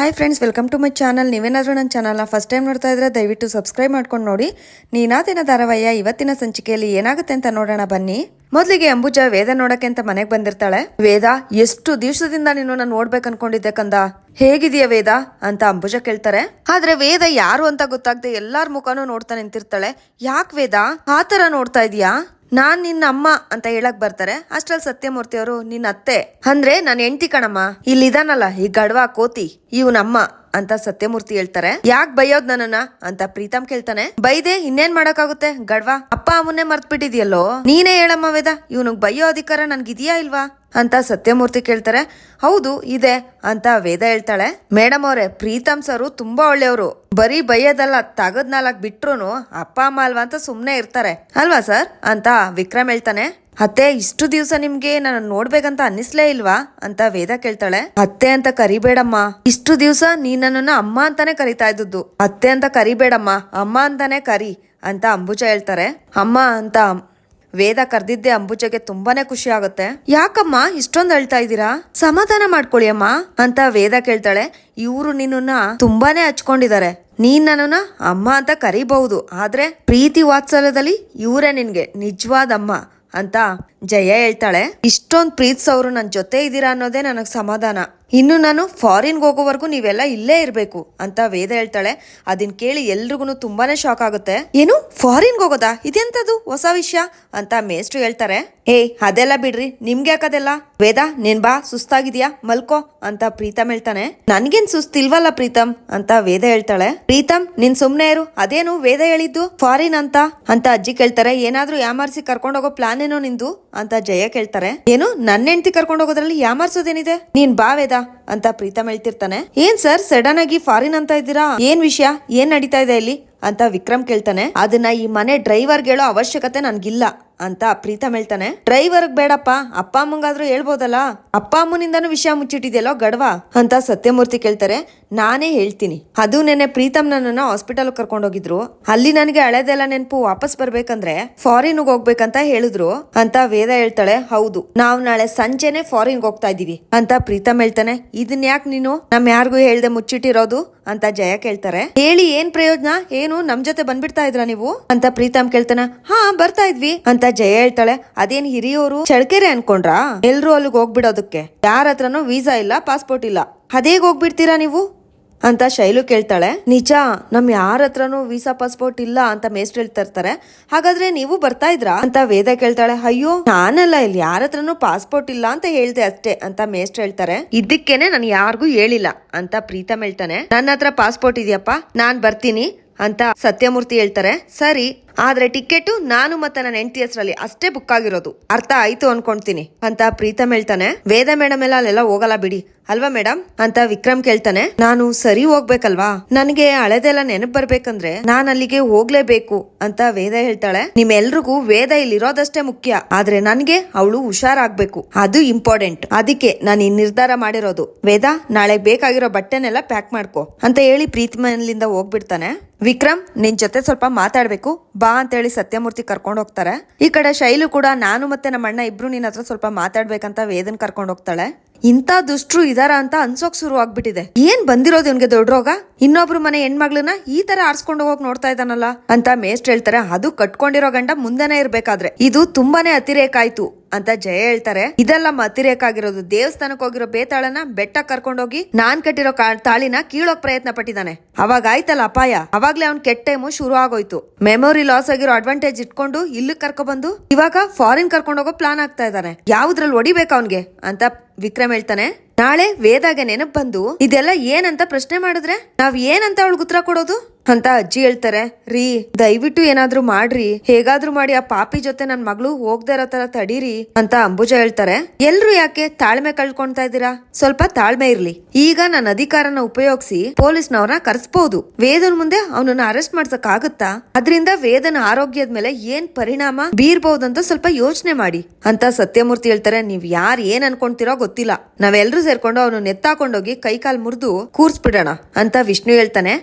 Hi friends welcome to my channel ನೀವೇನಾದರೂ ನನ್ನ ಚಾನಲ್ನ ಫಸ್ಟ್ ಟೈಮ್ ನೋಡ್ತಾ ಇದ್ರೆ ದಯವಿಟ್ಟು ಸಬ್ಸ್ಕ್ರೈಬ್ ಮಾಡ್ಕೊಂಡು ನೋಡಿ. ನೀನಾ ದಿನ ಧಾರಾವಾಹಿಯ ಇವತ್ತಿನ ಸಂಚಿಕೆಯಲ್ಲಿ ಏನಾಗುತ್ತೆ ಅಂತ ನೋಡೋಣ ಬನ್ನಿ. ಮೊದಲಿಗೆ ಅಂಬುಜ ವೇದ ನೋಡಕ್ಕೆ ಅಂತ ಮನೆಗೆ ಬಂದಿರ್ತಾಳೆ. ವೇದ, ಎಷ್ಟು ದಿವಸದಿಂದ ನೀನು ನಾನು ನೋಡ್ಬೇಕು ಅನ್ಕೊಂಡಿದ್ದೆ ಕಂದ? ಹೇಗಿದೆಯಾ ವೇದ? ಅಂತ ಅಂಬುಜ ಕೇಳ್ತಾರೆ. ಆದ್ರೆ ವೇದ ಯಾರು ಅಂತ ಗೊತ್ತಾಗದೆ ಎಲ್ಲಾರ ಮುಖನೂ ನೋಡ್ತಾ ನಿಂತಿರ್ತಾಳೆ. ಯಾಕೆ ವೇದ? ಆ ಥರ ನೋಡ್ತಾ ಇದೀಯಾ? ನಾನ್ ನಿನ್ನ ಅಮ್ಮ ಅಂತ ಹೇಳಕ್ ಬರ್ತಾರೆ. ಅಷ್ಟ್ರಲ್ಲಿ ಸತ್ಯಮೂರ್ತಿ ಅವರು ನಿನ್ನ ಅತ್ತೆ. ಅಂದ್ರೆ ನಾನು ಹೆಂಡತಿ ಕಣಮ್ಮ. ಇಲ್ಲಿದಾನಲ್ಲ, ಈ ಗಡ್ವಾ ಕೋತಿ, ಇವನಮ್ಮ. ಅಂತ ಸತ್ಯಮೂರ್ತಿ ಹೇಳ್ತಾರೆ. ಯಾಕ್ ಬೈಯೋದ್ ನನ್ನನ್ನ? ಅಂತ ಪ್ರೀತಮ್ ಕೇಳ್ತಾನೆ. ಬೈದೆ ಇನ್ನೇನ್ ಮಾಡಕ್ಕಾಗುತ್ತೆ? ಗಡ್ವಾ, ಅಪ್ಪ ಅಮ್ಮನ್ನೇ ಮರ್ತ್ ಬಿಟ್ಟಿದ್ಯಲ್ಲೋ ನೀನೇ ಹೇಳಮ್ಮ ವೇದ ಇವನಿಗೆ ಬೈಯೋ ಅಧಿಕಾರ ನನ್ಗಿದ್ಯಾ ಇಲ್ವಾ? ಅಂತ ಸತ್ಯಮೂರ್ತಿ ಕೇಳ್ತಾರೆ. ಹೌದು, ಇದೆ ಅಂತ ವೇದ ಹೇಳ್ತಾಳೆ. ಮೇಡಮ್ ಅವರೇ, ಪ್ರೀತಮ್ ಸರ್ ತುಂಬಾ ಒಳ್ಳೆಯವರು. ಬರೀ ಬೈಯೋದಲ್ಲ ತಗದ್ ನಾಲ್ಕ್ ಬಿಟ್ರು ಅಪ್ಪ ಅಮ್ಮ ಅಲ್ವಾ ಅಂತ ಸುಮ್ನೆ ಇರ್ತಾರೆ. ಅಲ್ವಾ ಸರ್? ಅಂತ ವಿಕ್ರಮ್ ಹೇಳ್ತಾನೆ. ಅತ್ತೆ ಇಷ್ಟು ದಿವಸ ನಿಮ್ಗೆ ನಾನು ನೋಡ್ಬೇಕಂತ ಅನ್ನಿಸ್ಲೇ ಇಲ್ವಾ? ಅಂತ ವೇದ ಕೇಳ್ತಾಳೆ. ಅತ್ತೆ ಅಂತ ಕರಿಬೇಡಮ್ಮ. ಇಷ್ಟು ದಿವಸ ನೀ ನನ್ನನ್ನ ಅಮ್ಮ ಅಂತಾನೆ ಕರಿತಾ ಇದ್ದದ್ದು. ಅತ್ತೆ ಅಂತ ಕರಿಬೇಡಮ್ಮ. ಅಮ್ಮ ಅಂತಾನೆ ಕರಿ ಅಂತ ಅಂಬುಜ ಹೇಳ್ತಾರೆ. ಅಮ್ಮ ಅಂತ ವೇದ ಕರ್ದಿದ್ದೆ ಅಂಬುಜಗೆ ತುಂಬಾನೇ ಖುಷಿ ಆಗುತ್ತೆ. ಯಾಕಮ್ಮ ಇಷ್ಟೊಂದು ಅಳ್ತಾ ಇದ್ದೀರಾ? ಸಮಾಧಾನ ಮಾಡ್ಕೊಳ್ಳಿ ಅಮ್ಮ ಅಂತ ವೇದ ಕೇಳ್ತಾಳೆ. ಇವರು ನಿನ್ನನ್ನ ತುಂಬಾನೇ ಹಚ್ಕೊಂಡಿದ್ದಾರೆ. ನೀನ್ ನನ್ನನ್ನ ಅಮ್ಮ ಅಂತ ಕರಿಬಹುದು. ಆದ್ರೆ ಪ್ರೀತಿ ವಾತ್ಸಲ್ಯದಲ್ಲಿ ಇವರೇ ನಿನ್ಗೆ ನಿಜವಾದ ಅಮ್ಮ. ಅಂತ ಜಯ ಹೇಳ್ತಾಳೆ. ಇಷ್ಟೊಂದು ಪ್ರೀತಿಸೋರು ನನ್ನ ಜೊತೆ ಇದ್ದೀರಾ ಅನ್ನೋದೇ ನನಗೆ ಸಮಾಧಾನ. ಇನ್ನು ನಾನು ಫಾರಿನ್ಗೆ ಹೋಗೋವರೆಗೂ ನೀವೆಲ್ಲ ಇಲ್ಲೇ ಇರಬೇಕು ಅಂತ ವೇದ ಹೇಳ್ತಾಳೆ. ಅದನ್ನ ಕೇಳಿ ಎಲ್ರಿಗೂ ತುಂಬಾನೇ ಶಾಕ್ ಆಗುತ್ತೆ. ಏನು? ಫಾರಿನ್ಗೆ ಹೋಗೋದಾ? ಇದೆಂತದು? ಹೊಸ ವಿಷಯ? ಅಂತ ಮೇಸ್ಟ್ರು ಹೇಳ್ತಾರೆ. ಏಯ್ ಅದೆಲ್ಲ ಬಿಡ್ರಿ. ನಿಮ್ಗೆ ಯಾಕದೆಲ್ಲ? ವೇದ, ನೀನ್ ಬಾ, ಸುಸ್ತಾಗಿದ್ಯಾ? ಮಲ್ಕೋ ಅಂತ ಪ್ರೀತಮ್ ಹೇಳ್ತಾನೆ. ನನ್ಗೇನ್ ಸುಸ್ತಿಲ್ವಲ್ಲ ಪ್ರೀತಮ್? ಅಂತ ವೇದ ಹೇಳ್ತಾಳೆ. ಪ್ರೀತಮ್, ನಿನ್ ಸುಮ್ನೆ ಇರು. ಅದೇನು ವೇದ ಹೇಳಿದ್ದು? ಫಾರಿನ್ ಅಂತ? ಅಂತ ಅಜ್ಜಿ ಕೇಳ್ತಾರೆ. ಏನಾದ್ರೂ ಯಾಮಾರ್ಸಿ ಕರ್ಕೊಂಡ್ ಹೋಗೋ ಪ್ಲಾನ್ ಏನೋ ನಿಂದು? ಅಂತ ಜಯ ಕೇಳ್ತಾರೆ. ಏನು? ನನ್ನ ಹೆಂಡತಿ ಕರ್ಕೊಂಡ್ ಹೋಗೋದ್ರಲ್ಲಿ ಯಾಮಾರ್ಸೋದೇನಿದೆ? ನೀನ್ ಬಾ ವೇದ. ಅಂತ ಪ್ರೀತಮ್ ಹೇಳ್ತಿರ್ತಾನೆ. ಏನ್ ಸರ್, ಸಡನ್ ಆಗಿ ಫಾರಿನ್ ಅಂತ ಇದ್ದೀರಾ? ಏನ್ ವಿಷಯ? ಏನ್ ನಡೀತಾ ಇದೆ ಇಲ್ಲಿ? ಅಂತ ವಿಕ್ರಮ್ ಕೇಳ್ತಾನೆ. ಅದನ್ನ ಈ ಮನೆ ಡ್ರೈವರ್ಗೆ ಹೇಳೋ ಅವಶ್ಯಕತೆ ನನ್ಗಿಲ್ಲ. ಅಂತ ಪ್ರೀತಮ್ ಹೇಳ್ತಾನೆ. ಡ್ರೈವರ್ಗ್ ಬೇಡಪ್ಪ, ಅಪ್ಪ ಅಮ್ಮಂಗಾದ್ರೂ ಹೇಳ್ಬೋದಲ್ಲ? ಅಪ್ಪ ಅಮ್ಮನಿಂದಾನು ವಿಷಯ ಮುಚ್ಚಿಟ್ಟಿದೆಯಲ್ಲೋ ಗಡ್ವಾ? ಅಂತ ಸತ್ಯಮೂರ್ತಿ ಕೇಳ್ತಾರೆ. ನಾನೇ ಹೇಳ್ತೀನಿ. ಅದು ನೆನೆ ಪ್ರೀತಮ್ ನನ್ನನ್ನ ಹಾಸ್ಪಿಟಲ್ ಕರ್ಕೊಂಡೋಗಿದ್ರು. ಅಲ್ಲಿ ನನಗೆ ಹಳೆದೆಲ್ಲ ನೆನಪು ವಾಪಸ್ ಬರ್ಬೇಕಂದ್ರೆ ಫಾರಿನ್ ಹೋಗ್ಬೇಕಂತ ಹೇಳಿದ್ರು ಅಂತ ವೇದ ಹೇಳ್ತಾಳೆ. ಹೌದು, ನಾವ್ ನಾಳೆ ಸಂಜೆನೆ ಫಾರಿನ್ ಹೋಗ್ತಾ ಇದೀವಿ ಅಂತ ಪ್ರೀತಮ್ ಹೇಳ್ತಾನೆ. ಇದನ್ ಯಾಕೆ ನೀನು? ನಮ್ ಯಾರಿಗೂ ಹೇಳ್ದೆ ಮುಚ್ಚಿಟ್ಟಿರೋದು ಅಂತ ಜಯ ಕೇಳ್ತಾರೆ. ಹೇಳಿ ಏನ್ ಪ್ರಯೋಜನ? ಏನು ನಮ್ ಜೊತೆ ಬಂದ್ಬಿಡ್ತಾ ಇದ್ರ ನೀವು? ಅಂತ ಪ್ರೀತಮ್ ಕೇಳ್ತಾನೆ. ಹಾ, ಬರ್ತಾ ಇದ್ವಿ ಅಂತ ಜಯ ಹೇಳ್ತಾಳೆ, ಅದೇನ್ ಹಿರಿಯೋರು? ಚಳಕೆರೆ ಅನ್ಕೊಂಡ್ರಾ? ಎಲ್ರು ಅಲ್ಲಿಗೆ ಹೋಗ್ಬಿಡೋದಕ್ಕೆ. ಯಾರ ಹತ್ರನೂ ವೀಸಾ ಇಲ್ಲ, ಪಾಸ್ಪೋರ್ಟ್ ಇಲ್ಲ. ಅದೇಗ್ ಹೋಗ್ಬಿಡ್ತೀರಾ ನೀವು? ಅಂತ ಶೈಲು ಕೇಳ್ತಾಳೆ. ನಿಜ, ನಮ್ ಯಾರ ಹತ್ರನೂ ವೀಸಾ, ಪಾಸ್ಪೋರ್ಟ್ ಇಲ್ಲ ಅಂತ ಮೇಸ್ಟ್ ಹೇಳ್ತಾ ಇರ್ತಾರೆ. ಹಾಗಾದ್ರೆ ನೀವು ಬರ್ತಾ ಇದ್ರಾ? ಅಂತ ವೇದ ಕೇಳ್ತಾಳೆ. ಅಯ್ಯೋ, ನಾನಲ್ಲ, ಇಲ್ಲಿ ಯಾರ ಹತ್ರನೂ ಪಾಸ್ಪೋರ್ಟ್ ಇಲ್ಲ ಅಂತ ಹೇಳ್ದೆ ಅಷ್ಟೇ, ಅಂತ ಮೇಸ್ಟ್ ಹೇಳ್ತಾರೆ. ಇದಕ್ಕೇನೆ ನಾನು ಯಾರಿಗೂ ಹೇಳಿಲ್ಲ ಅಂತ ಪ್ರೀತಮ್ ಹೇಳ್ತಾನೆ. ನನ್ನ ಹತ್ರ ಪಾಸ್ಪೋರ್ಟ್ ಇದೆಯಪ್ಪ, ನಾನ್ ಬರ್ತೀನಿ, ಅಂತ ಸತ್ಯಮೂರ್ತಿ ಹೇಳ್ತಾರೆ. ಸರಿ ಆದ್ರೆ ಟಿಕೆಟ್ ನಾನು ಮತ್ತೆ ನನ್ನ ಹೆಂಡತಿ ಹೆಸರಲ್ಲಿ ಅಷ್ಟೇ ಬುಕ್ ಆಗಿರೋದು. ಅರ್ಥ ಆಯ್ತು ಅನ್ಕೊಂತೀನಿ. ಅಂತ ಪ್ರೀತಮ್ ಹೇಳ್ತಾನೆ. ವೇದ ಮೇಡಮ್ ಎಲ್ಲ ಅಲ್ಲೆಲ್ಲ ಹೋಗಲ್ಲ ಬಿಡಿ. ಅಲ್ವಾ ಮೇಡಮ್? ಅಂತ ವಿಕ್ರಮ್ ಕೇಳ್ತಾನೆ. ನಾನು ಸರಿ ಹೋಗ್ಬೇಕಲ್ವಾ? ನನಗೆ ಹಳೆದೆಲ್ಲ ನೆನಪು ಬರ್ಬೇಕಂದ್ರೆ ನಾನ್ ಅಲ್ಲಿಗೆ ಹೋಗ್ಲೇಬೇಕು ಅಂತ ವೇದ ಹೇಳ್ತಾಳೆ. ನಿಮ್ಮೆಲ್ರಿಗೂ ವೇದ ಇಲ್ಲಿರೋದಷ್ಟೇ ಮುಖ್ಯ. ಆದ್ರೆ ನನ್ಗೆ ಅವಳು ಹುಷಾರಾಗ್ಬೇಕು. ಅದು ಇಂಪಾರ್ಟೆಂಟ್ ಅದಕ್ಕೆ ನಾನು ಈ ನಿರ್ಧಾರ ಮಾಡಿರೋದು. ವೇದ, ನಾಳೆ ಬೇಕಾಗಿರೋ ಬಟ್ಟೆನೆಲ್ಲ ಪ್ಯಾಕ್ ಮಾಡ್ಕೋ. ಅಂತ ಹೇಳಿ ಪ್ರೀತಿ ಮನೆಯಿಂದ ಹೋಗ್ಬಿಡ್ತಾನೆ. ವಿಕ್ರಮ್, ನಿನ್ ಜೊತೆ ಸ್ವಲ್ಪ ಮಾತಾಡ್ಬೇಕು. ಬಾ ಅಂತೇಳಿ ಸತ್ಯಮೂರ್ತಿ ಕರ್ಕೊಂಡು ಹೋಗ್ತಾರೆ. ಈ ಕಡೆ ಶೈಲು ಕೂಡ ನಾನು ಮತ್ತೆ ನಮ್ಮ ಅಣ್ಣ ಇಬ್ರು ನಿನ್ನ ಹತ್ರ ಸ್ವಲ್ಪ ಮಾತಾಡ್ಬೇಕಂತ ವೇದನ್ ಕರ್ಕೊಂಡು ಹೋಗ್ತಾಳೆ. ಇಂಥ ದುಷ್ಟರು ಇದಾರ ಅಂತ ಅನ್ಸೋಕ್ ಶುರು ಆಗ್ಬಿಟ್ಟಿದೆ. ಏನ್ ಬಂದಿರೋದು ಇವನ್ಗೆ ದೊಡ್ಡ ರೋಗ? ಇನ್ನೊಬ್ರು ಮನೆ ಹೆಣ್ಮಗ್ಳನ್ನ ಈ ತರ ಆರ್ಸ್ಕೊಂಡು ಹೋಗಿ ನೋಡ್ತಾ ಇದ್ದಾನಲ್ಲ ಅಂತ ಮೇಸ್ಟ್ ಹೇಳ್ತಾರೆ. ಅದು ಕಟ್ಕೊಂಡಿರೋ ಗಂಡ ಮುಂದೆನೆ ಇರ್ಬೇಕಾದ್ರೆ. ಇದು ತುಂಬಾನೇ ಅತಿರೇಕ ಆಯ್ತು ಅಂತ ಜಯ ಹೇಳ್ತಾರೆ. ಇದೆಲ್ಲ ಅತಿರೇಕ ಆಗಿರೋದು ದೇವಸ್ಥಾನಕ್ಕೆ ಹೋಗಿರೋ ಬೇತಾಳನ ಬೆಟ್ಟ ಕರ್ಕೊಂಡೋಗಿ ನಾನ್ ಕಟ್ಟಿರೋ ತಾಳಿನ ಕೀಳೋಕ್ ಪ್ರಯತ್ನ ಪಟ್ಟಿದ್ದಾನೆ. ಅವಾಗ ಆಯ್ತಲ್ಲ ಅಪಾಯ. ಅವಾಗ್ಲೇ ಅವ್ನ್ ಕೆಟ್ಟ ಟೈಮು ಶುರು ಆಗೋಯ್ತು. ಮೆಮೊರಿ ಲಾಸ್ ಆಗಿರೋ ಅಡ್ವಾಂಟೇಜ್ ಇಟ್ಕೊಂಡು ಇಲ್ಲಿ ಕರ್ಕೊಬಂದು ಇವಾಗ ಫಾರಿನ್ ಕರ್ಕೊಂಡು ಹೋಗೋ ಪ್ಲಾನ್ ಆಗ್ತಾ ಇದ್ದಾನೆ. ಯಾವ್ದ್ರಲ್ಲಿ ಹೊಡಿಬೇಕು ಅವನ್ಗೆ? ಅಂತ ವಿಕ್ರಮ್ ಹೇಳ್ತಾನೆ. ನಾಳೆ ವೇದಾಗೆ ನೆನಪ್ ಬಂದು ಇದೆಲ್ಲ ಏನಂತ ಪ್ರಶ್ನೆ ಮಾಡಿದ್ರೆ ನಾವ್ ಏನಂತ ಅವಳಿಗೆ ಉತ್ತರ ಕೊಡೋದು? ಅಂತ ಅಜ್ಜಿ ಹೇಳ್ತಾರೆ, ರೀ, ದಯವಿಟ್ಟು ಏನಾದ್ರೂ ಮಾಡ್ರಿ, ಹೇಗಾದ್ರೂ ಮಾಡಿ ಆ ಪಾಪಿ ಜೊತೆ ನನ್ ಮಗಳು ಹೋಗ್ದೇ ಇರೋ ತರ ತಡೀರಿ ಅಂತ ಅಂಬುಜ ಹೇಳ್ತಾರೆ. ಎಲ್ರು ಯಾಕೆ ತಾಳ್ಮೆ ಕಳ್ಕೊಂತಾ ಇದ್ದೀರಾ? ಸ್ವಲ್ಪ ತಾಳ್ಮೆ ಇರ್ಲಿ. ಈಗ ನನ್ನ ಅಧಿಕಾರನ ಉಪಯೋಗಿಸಿ ಪೊಲೀಸ್ನವ್ರನ್ನ ಕರೆಸ್ಬಹುದು ವೇದನ್ ಮುಂದೆ ಅವನನ್ನ ಅರೆಸ್ಟ್ ಮಾಡ್ಸಕ್ ಆಗುತ್ತಾ? ಅದರಿಂದ ವೇದನ ಆರೋಗ್ಯದ ಮೇಲೆ ಏನ್ ಪರಿಣಾಮ ಬೀರ್ಬಹುದಂತ ಸ್ವಲ್ಪ ಯೋಚನೆ ಮಾಡಿ ಅಂತ ಸತ್ಯಮೂರ್ತಿ ಹೇಳ್ತಾರೆ. ನೀವ್ ಯಾರ್ ಏನ್ ಅನ್ಕೊಂತೀರೋ ಗೊತ್ತಿಲ್ಲ. ನಾವೆಲ್ರೂ ಸೇರ್ಕೊಂಡು ಅವನು ನೆತ್ತಾಕೊಂಡೋಗಿ ಕೈ ಕಾಲ್ ಮುರಿದು ಕೂರ್ಸ್ಬಿಡೋಣ ಅಂತ ವಿಷ್ಣು ಹೇಳ್ತಾನೆ.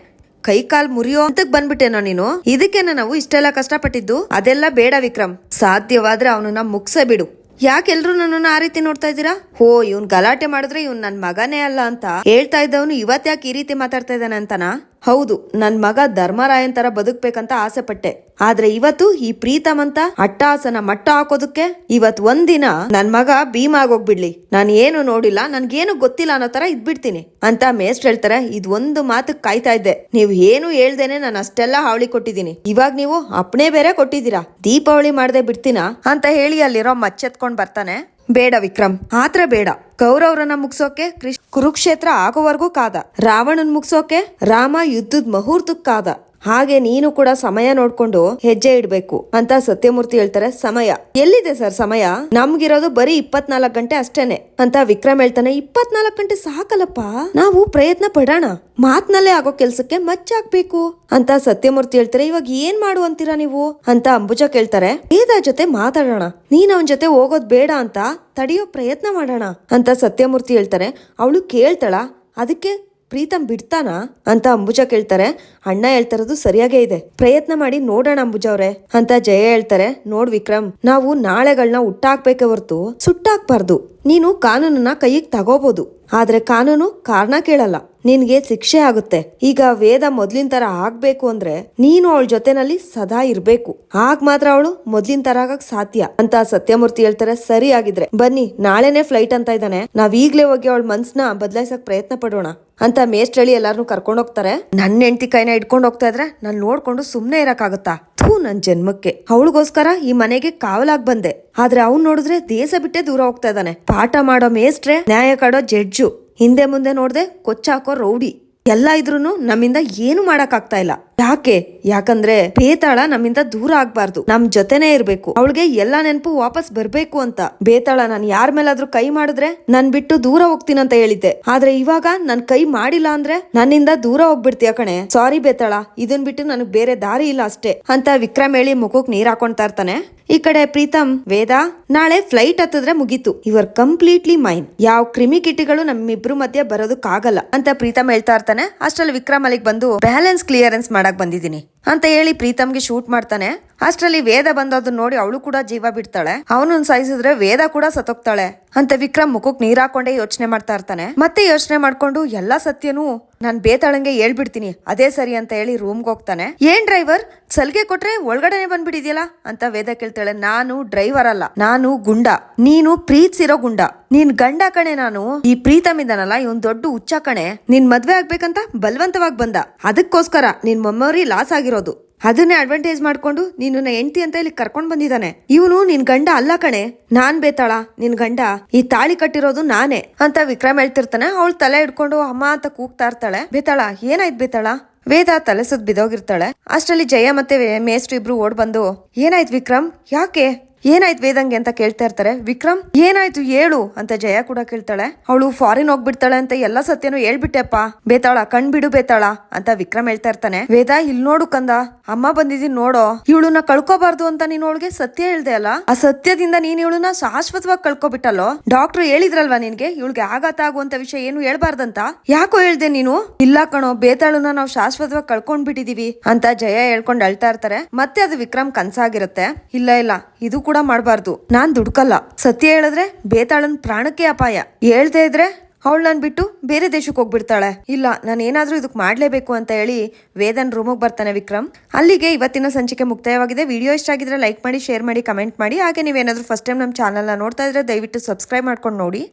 ಕೈ ಕಾಲ್ ಮುರಿಯೋ ಅಂತಕ್ ಬಂದ್ಬಿಟ್ಟೇನೋ ನೀನು? ಇದಕ್ಕೇನ ನಾವು ಇಷ್ಟೆಲ್ಲ ಕಷ್ಟಪಟ್ಟಿದ್ದು? ಅದೆಲ್ಲ ಬೇಡ ವಿಕ್ರಮ್. ಸಾಧ್ಯವಾದ್ರೆ ಅವನನ್ನ ಮುಗ್ಸೇ ಬಿಡು. ಯಾಕೆ ಎಲ್ರು ನನ್ನನ್ನು ಆ ರೀತಿ ನೋಡ್ತಾ ಇದ್ದೀರಾ? ಹೋ, ಇವ್ನ್ ಗಲಾಟೆ ಮಾಡಿದ್ರೆ ಇವ್ನ್ ನನ್ ಮಗನೇ ಅಲ್ಲ ಅಂತ ಹೇಳ್ತಾ ಇದ್ದವನು ಇವತ್ ಯಾಕೆ ಈ ರೀತಿ ಮಾತಾಡ್ತಾ ಇದ್ದಾನೆ ಅಂತನಾ? ಹೌದು, ನನ್ ಮಗ ಧರ್ಮರಾಯನ್ ತರ ಬದುಕ್ಬೇಕಂತ ಆಸೆ ಪಟ್ಟೆ ಆದ್ರೆ ಇವತ್ತು ಈ ಪ್ರೀತಮ್ ಅಂತ ಅಟ್ಟಾಸನ ಮಟ್ಟ ಹಾಕೋದಕ್ಕೆ ಇವತ್ ಒಂದಿನ ನನ್ ಮಗ ಭೀಮ ಆಗೋಗ್ಬಿಡ್ಲಿ ನಾನು ಏನು ನೋಡಿಲ್ಲ, ನನ್ಗೇನು ಗೊತ್ತಿಲ್ಲ ಅನ್ನೋ ತರ ಇದ್ಬಿಡ್ತೀನಿ. ಅಂತ ಮೇಸ್ಟ್ ಹೇಳ್ತಾರೆ, ಇದ್ ಒಂದು ಮಾತು ಕಾಯ್ತಾ ಇದ್ದೆ. ನೀವು ಏನು ಹೇಳ್ದೇನೆ ನಾನು ಅಷ್ಟೆಲ್ಲ ಹಾವಳಿ ಕೊಟ್ಟಿದ್ದೀನಿ. ಇವಾಗ ನೀವು ಅಪ್ಣೆ ಬೇರೆ ಕೊಟ್ಟಿದ್ದೀರಾ. ದೀಪಾವಳಿ ಮಾಡದೆ ಬಿಡ್ತೀನಾ? ಅಂತ ಹೇಳಿ ಅಲ್ಲಿರೋ ಮಚ್ಚೆತ್ಕೊಂಡ್ ಬರ್ತಾನೆ. ಬೇಡ ವಿಕ್ರಮ್. ಆತ್ರ ಬೇಡ. ಕೌರವ್ರನ್ನ ಮುಗ್ಸೋಕೆ ಕೃಷ್ ಕುರುಕ್ಷೇತ್ರ ಆಗೋವರೆಗೂ ಕಾದ. ರಾವಣನ್ ಮುಗ್ಸೋಕೆ ರಾಮ ಯುದ್ಧದ ಮುಹೂರ್ತಕ್ ಕಾದ. ಹಾಗೆ ನೀನು ಕೂಡ ಸಮಯ ನೋಡ್ಕೊಂಡು ಹೆಜ್ಜೆ ಇಡ್ಬೇಕು ಅಂತ ಸತ್ಯಮೂರ್ತಿ ಹೇಳ್ತಾರೆ ಸಮಯ. ಎಲ್ಲಿದೆ ಸರ್ ಸಮಯ? ನಮ್ಗಿರೋದು ಬರೀ ಇಪ್ಪತ್ನಾಲ್ಕು ಗಂಟೆ ಅಷ್ಟೇನೆ ಅಂತ ವಿಕ್ರಮ್ ಹೇಳ್ತಾನೆ. ಇಪ್ಪತ್ನಾಲ್ಕು ಗಂಟೆ ಸಾಕಲ್ಲಪ್ಪ. ನಾವು ಪ್ರಯತ್ನ ಪಡೋಣ. ಮಾತ್ನಲ್ಲೇ ಆಗೋ ಕೆಲ್ಸಕ್ಕೆ ಮಚ್ಚಾಕ್ಬೇಕು ಅಂತ ಸತ್ಯಮೂರ್ತಿ ಹೇಳ್ತಾರೆ. ಇವಾಗ ಏನ್ ಮಾಡು ಅಂತೀರಾ ನೀವು? ಅಂತ ಅಂಬುಜ ಕೇಳ್ತಾರೆ. ವೇದ ಜೊತೆ ಮಾತಾಡೋಣ. ನೀನ್ ಅವನ್ ಜೊತೆ ಹೋಗೋದ್ ಬೇಡ ಅಂತ ತಡೆಯೋ ಪ್ರಯತ್ನ ಮಾಡೋಣ ಅಂತ ಸತ್ಯಮೂರ್ತಿ ಹೇಳ್ತಾರೆ. ಅವಳು ಕೇಳ್ತಾಳ. ಅದಕ್ಕೆ ಪ್ರೀತಮ್ ಬಿಡ್ತಾನಾ ಅಂತ ಅಂಬುಜ ಕೇಳ್ತಾರೆ. ಅಣ್ಣ ಹೇಳ್ತಾರದು ಸರಿಯಾಗೇ ಇದೆ. ಪ್ರಯತ್ನ ಮಾಡಿ ನೋಡೋಣ ಅಂಬುಜ ಅವ್ರೆ ಅಂತ ಜಯ ಹೇಳ್ತಾರೆ. ನೋಡ್ ವಿಕ್ರಮ್, ನಾವು ನಾಳೆಗಳನ್ನ ಹುಟ್ಟಾಕ್ಬೇಕೆ ಹೊರತು ಸುಟ್ಟಾಕ್ಬಾರ್ದು. ನೀನು ಕಾನೂನನ್ನ ಕೈಗೆ ತಗೋಬಹುದು ಆದ್ರೆ ಕಾನೂನು ಕಾರಣ ಕೇಳಲ್ಲ. ನಿನ್ಗೆ ಶಿಕ್ಷೆ ಆಗುತ್ತೆ. ಈಗ ವೇದ ಮೊದ್ಲಿನ ತರ ಆಗ್ಬೇಕು ಅಂದ್ರೆ ನೀನು ಅವಳ ಜೊತೆನಲ್ಲಿ ಸದಾ ಇರ್ಬೇಕು. ಆಗ ಮಾತ್ರ ಅವಳು ಮೊದ್ಲಿನ ತರ ಆಗಕ್ ಸಾಧ್ಯ ಅಂತ ಸತ್ಯಮೂರ್ತಿ ಹೇಳ್ತಾರೆ. ಸರಿ ಆಗಿದ್ರೆ ಬನ್ನಿ, ನಾಳೆನೆ ಫ್ಲೈಟ್ ಅಂತ ಇದ್ದಾನೆ. ನಾವ್ ಈಗ್ಲೇ ಹೋಗಿ ಅವಳ ಮನ್ಸ್ನ ಬದಲಾಯಿಸಕ್ ಪ್ರಯತ್ನ ಪಡೋಣ. ಅಂತ ಮೇಸ್ಟ್ರಳಿ ಎಲ್ಲಾರನು ಕರ್ಕೊಂಡು ಹೋಗ್ತಾರೆ. ನನ್ನ ಹೆಂಡತಿ ಕೈನ ಇಟ್ಕೊಂಡು ಹೋಗ್ತಾ ಇದ್ರೆ ನಾನು ನೋಡ್ಕೊಂಡು ಸುಮ್ನೆ ಇರಕ್ಕಾಗತ್ತಾ? ಥೂ, ನನ್ ಜನ್ಮಕ್ಕೆ. ಅವಳಿಗೋಸ್ಕರ ಈ ಮನೆಗೆ ಕಾವಲಾಗ್ ಬಂದೆ. ಆದ್ರೆ ಅವ್ನ್ ನೋಡಿದ್ರೆ ದೇಶ ಬಿಟ್ಟೆ ದೂರ ಹೋಗ್ತಾ ಇದ್ದಾನೆ. ಪಾಠ ಮಾಡೋ ಮೇಸ್ಟ್ರೆ ನ್ಯಾಯ ಕಾಡೋ ಜಡ್ಜು. ಹಿಂದೆ ಮುಂದೆ ನೋಡ್ದೆ ಕೊಚ್ಚಾಕೋ ರೌಡಿ. ಎಲ್ಲ ಇದ್ರೂನು ನಮ್ಮಿಂದ ಏನು ಮಾಡಕ್ ಆಗ್ತಾ ಇಲ್ಲ. ಯಾಕೆ? ಯಾಕಂದ್ರೆ ಬೇತಾಳ ನಮ್ಮಿಂದ ದೂರ ಆಗ್ಬಾರ್ದು. ನಮ್ ಜೊತೆನೆ ಇರ್ಬೇಕು. ಅವಳಿಗೆ ಎಲ್ಲಾ ನೆನಪು ವಾಪಸ್ ಬರ್ಬೇಕು ಅಂತ. ಬೇತಾಳ, ನಾನ್ ಯಾರ ಮೇಲಾದ್ರೂ ಕೈ ಮಾಡಿದ್ರೆ ನನ್ ಬಿಟ್ಟು ದೂರ ಹೋಗ್ತೀನಿ ಹೋಗ್ತೀನಂತ ಹೇಳಿದ್ದೆ. ಆದ್ರೆ ಇವಾಗ ನನ್ ಕೈ ಮಾಡಿಲ್ಲ ಅಂದ್ರೆ ನನ್ನಿಂದ ದೂರ ಹೋಗ್ಬಿಡ್ತೀಯ ಕಣೆ. ಸಾರಿ ಬೇತಾಳ, ಇದನ್ ಬಿಟ್ಟು ನನಗ್ ಬೇರೆ ದಾರಿ ಇಲ್ಲ ಅಷ್ಟೇ. ಅಂತ ವಿಕ್ರಮ್ ಹೇಳಿ ಮುಖಕ್ ನೀರ್ ಹಾಕೊಂತಾ ಇರ್ತಾನೆ. ಈ ಕಡೆ ಪ್ರೀತಮ್, ವೇದ, ನಾಳೆ ಫ್ಲೈಟ್ ಹತ್ತಿದ್ರೆ ಮುಗೀತು. ಇವರ್ ಕಂಪ್ಲೀಟ್ಲಿ ಮೈನ್ ಯಾವ ಕ್ರಿಮಿ ಕಿಟಿಗಳು ನಮ್ಮಿಬ್ರು ಮಧ್ಯೆ ಬರೋದಕ್ಕಾಗಲ್ಲ ಅಂತ ಪ್ರೀತಮ್ ಹೇಳ್ತಾ ಇರ್ತಾನೆ. ಅಷ್ಟ್ರಲ್ಲಿ ವಿಕ್ರಮ್ ಅಲ್ಲಿಗೆ ಬಂದು ಬ್ಯಾಲೆನ್ಸ್ ಕ್ಲಿಯರೆನ್ಸ್ ಬಂದಿದ್ದೀನಿ. ಅಂತ ಹೇಳಿ ಪ್ರೀತಮ್ಗೆ ಶೂಟ್ ಮಾಡ್ತಾನೆ. ಅಷ್ಟ್ರಲ್ಲಿ ವೇದ ಬಂದದನ್ನ ನೋಡಿ ಅವಳು ಕೂಡ ಜೀವ ಬಿಡ್ತಾಳೆ. ಅವನನ್ನ ಸಾಯಿಸಿದ್ರೆ ವೇದ ಕೂಡ ಸತ್ತೋಗ್ತಾಳೆ ಅಂತ ವಿಕ್ರಮ್ ಮುಖಕ್ ನೀರ್ ಹಾಕೊಂಡೇ ಯೋಚನೆ ಮಾಡ್ತಾ ಇರ್ತಾನೆ. ಮತ್ತೆ ಯೋಚನೆ ಮಾಡ್ಕೊಂಡು ಎಲ್ಲಾ ಸತ್ಯನೂ ನಾನ್ ಬೇತಾಳಂಗೆ ಹೇಳ್ಬಿಡ್ತೀನಿ, ಅದೇ ಸರಿ ಅಂತ ಹೇಳಿ ರೂಮ್ಗೆ ಹೋಗ್ತಾನೆ. ಏನ್ ಡ್ರೈವರ್ ಸಲ್ಗೆ ಕೊಟ್ರೆ ಒಳಗಡೆನೆ ಬಂದ್ಬಿಟ್ಟಿದ್ಯಲ್ಲ ಅಂತ ವೇದ ಕೇಳ್ತಾಳೆ. ನಾನು ಡ್ರೈವರ್ ಅಲ್ಲ, ನಾನು ಗುಂಡ, ನೀನು ಪ್ರೀತಿಸಿರೋ ಗುಂಡ. ನೀನ್ ಗಂಡ ಕಣೆ ನಾನು, ಈ ಪ್ರೀತಮ್ ಇದ್ದಾನಲ್ಲ, ಇವನ್ ದೊಡ್ಡ ಹುಚ್ಚ ಕಣೆ. ನಿನ್ ಮದ್ವೆ ಆಗ್ಬೇಕಂತ ಬಲವಂತವಾಗಿ ಬಂದ. ಅದಕ್ಕೋಸ್ಕರ ನಿನ್ ಮೆಮೊರಿ ಲಾಸ್ ಆಗಿರೋದು ಅದನ್ನೇ ಅಡ್ವಾಂಟೇಜ್ ಮಾಡ್ಕೊಂಡು ನೀನು ಹೆಂಡತಿ ಅಂತ ಇಲ್ಲಿ ಕರ್ಕೊಂಡ್ ಬಂದಿದ್ದಾನೆ. ಇವನು ನಿನ್ ಗಂಡ ಅಲ್ಲ ಕಣೆ. ನಾನ್ ಬೇತಾಳ. ನಿನ್ ಗಂಡ ಈ ತಾಳಿ ಕಟ್ಟಿರೋದು ನಾನೇ ಅಂತ ವಿಕ್ರಮ್ ಹೇಳ್ತಿರ್ತಾನೆ. ಅವಳು ತಲೆ ಹಿಡ್ಕೊಂಡು ಅಮ್ಮ ಅಂತ ಕೂಗ್ತಾ ಇರ್ತಾಳೆ. ಬೇತಾಳ, ಏನಾಯ್ತು ಬೇತಾಳ? ವೇದ ತಲೆ ಸುತ್ತ ಬಿದೋಗಿರ್ತಾಳೆ ಅಷ್ಟರಲ್ಲಿ ಜಯ ಮತ್ತೆ ಮೇಸ್ಟ್ರು ಇಬ್ರು ಓಡ್ ಬಂದು, ಏನಾಯ್ತು ವಿಕ್ರಮ್? ಯಾಕೆ? ಏನಾಯ್ತು ವೇದಂಗೆ ಅಂತ ಕೇಳ್ತಾ ಇರ್ತಾರೆ? ವಿಕ್ರಮ್, ಏನಾಯ್ತು ಹೇಳು ಅಂತ ಜಯ ಕೂಡ ಕೇಳ್ತಾಳೆ. ಅವಳು ಫಾರಿನ್ ಹೋಗ್ಬಿಡ್ತಾಳೆ ಅಂತ ಎಲ್ಲ ಸತ್ಯನೂ ಹೇಳ್ಬಿಟ್ಟೆಪ್ಪ. ಬೇತಾಳ ಕಣ್ ಬಿಡು ಬೇತಾಳ ಅಂತ ವಿಕ್ರಮ್ ಹೇಳ್ತಾ ಇರ್ತಾನೆ. ವೇದ, ಇಲ್ಲಿ ನೋಡು ಕಂದ. ಅಮ್ಮ ಬಂದಿದೀನಿ ನೋಡೋ. ಇವಳನ್ನ ಕಳ್ಕೋಬಾರ್ದು ಅಂತ ನೀನ್ ಅವಳಿಗೆ ಸತ್ಯ ಹೇಳ್ದೆ ಅಲ್ಲ? ಆ ಸತ್ಯದಿಂದ ನೀನ್ ಇವಳನ್ನ ಶಾಶ್ವತವಾಗಿ ಕಳ್ಕೊಬಿಟ್ಟಲ್ಲೋ? ಡಾಕ್ಟರ್ ಹೇಳಿದ್ರಲ್ವಾ ನಿನ್ಗೆ? ಇವಳಿಗೆ ಆಘಾತ ಆಗುವಂತ ವಿಷಯ ಏನು ಹೇಳ್ಬಾರ್ದಂತ? ಯಾಕೋ ಹೇಳ್ದೆ ನೀನು? ಇಲ್ಲ ಕಣೋ, ಬೇತಾಳನ್ನ ನಾವು ಶಾಶ್ವತವಾಗಿ ಕಳ್ಕೊಂಡ್ ಬಿಟ್ಟಿದೀವಿ ಅಂತ ಜಯ ಹೇಳ್ಕೊಂಡ್ ಅಳ್ತಾ ಇರ್ತಾರೆ. ಮತ್ತೆ ಅದು ವಿಕ್ರಮ್ ಕನ್ಸಾಗಿರುತ್ತೆ. ಇಲ್ಲ ಇಲ್ಲ. ಇದು ಕೂಡ ಮಾಡಬಾರ್ದು. ನಾನ್ ದುಡ್ಕಲ್ಲ. ಸತ್ಯ ಹೇಳಿದ್ರೆ ಬೇತಾಳನ್ ಪ್ರಾಣಕ್ಕೆ ಅಪಾಯ. ಹೇಳ್ದೆ ಇದ್ರೆ ಅವಳು ನನ್ನ ಬಿಟ್ಟು ಬೇರೆ ದೇಶಕ್ಕೆ ಹೋಗ್ಬಿಡ್ತಾಳೆ. ಇಲ್ಲ, ನಾನು ಏನಾದರೂ ಇದಕ್ಕೆ ಮಾಡಲೇಬೇಕು ಅಂತ ಹೇಳಿ ವೇದನ್ ರೂಮಿಗೆ ಬರ್ತಾನೆ ವಿಕ್ರಮ್. ಅಲ್ಲಿಗೆ ಇವತ್ತಿನ ಸಂಚಿಕೆ ಮುಕ್ತಾಯವಾಗಿದೆ. ವಿಡಿಯೋ ಇಷ್ಟ ಆಗಿದ್ರೆ ಲೈಕ್ ಮಾಡಿ, ಶೇರ್ ಮಾಡಿ, ಕಮೆಂಟ್ ಮಾಡಿ. ಹಾಗೆ ನೀವೇನಾದರೂ ಫಸ್ಟ್ ಟೈಮ್ ನಮ್ಮ ಚಾನಲ್ನ ನೋಡ್ತಾ ಇದ್ರೆ ದಯವಿಟ್ಟು ಸಬ್ಸ್ಕ್ರೈಬ್ ಮಾಡ್ಕೊಂಡು ನೋಡಿ.